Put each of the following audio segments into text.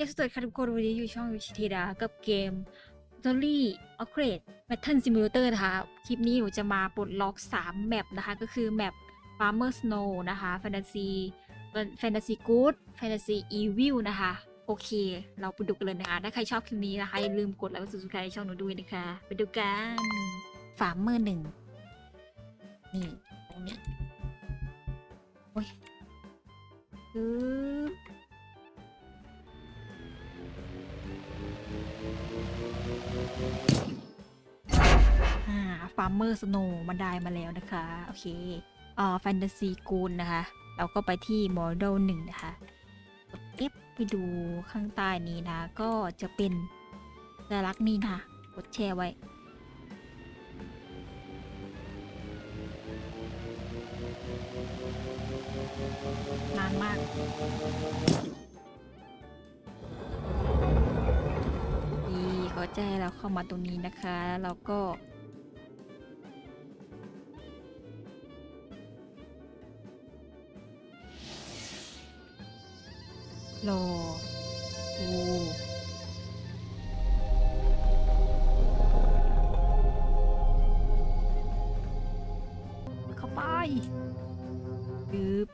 เยสเตอร์ค่ะทุกคนวันนี้อยู่ช่องวิชิธีดากับเกม t o r y u p g r a d e Battle Simulator นะคะคลิปนี้หนูจะมาปลดล็อก 3 แมปนะคะ ก็คือแมป Farmer Snow นะคะ Fantasy Fantasy Good Fantasy Evil นะคะ โอเค เราไปดูกันเลยนะคะ ถ้าใครชอบคลิปนี้นะคะ อย่าลืมกดไลค์กด subscribe ให้ช่องหนูด้วยนะคะ ไปดูกัน Farmer หนึ่งนี่ตรงเนี้ยโอ้ยปึ๊บอ่ ฟาร์มเมอร์สโนมาได้มาแล้วนะคะ โอเคอ่าแฟนตาซีกูลนะคะ เราก็ไปที่โมเดลหนึ่งนะคะกด F ไปดูข้างใต้นี้นะ ก็จะเป็นสัญลักษณ์นี้นะ กดแชร์ไว้นานมาก นี่เขาแจ้เราเข้ามาตรงนี้นะคะแล้วเราก็รอโอ้เข้าไปปึ๊บ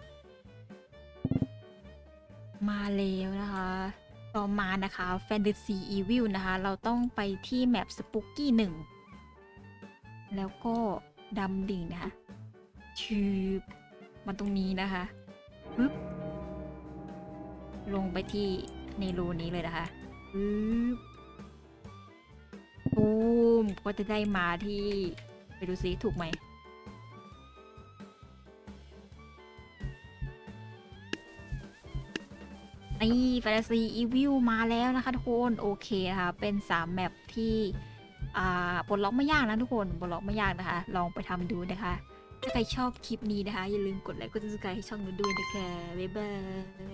มาแล้วนะคะ ต่อมานะคะ Fantasy Evil นะคะ เราต้องไปที่แมป Spooky 1 แล้วก็ดำดิ่งนะคะชืบมาตรงนี้นะคะปึ๊บลงไปที่ในรูนี้เลยนะคะปึ๊บตูมก็จะได้มาที่ ไปดูซิถูกไหม นี่แฟนตาซีอีวิวมาแล้วนะคะทุกคนโอเคนะคะเป็น3แมปที่อ่าปลดล็อกไม่ยากนะทุกคนปลดล็อกไม่ยากนะคะ ลองไปทำดูนะคะ ถ้าใครชอบคลิปนี้นะคะ อย่าลืมกดไลค์กด subscribe ให้ช่องนูด้วยนะคะบ๊ายบาย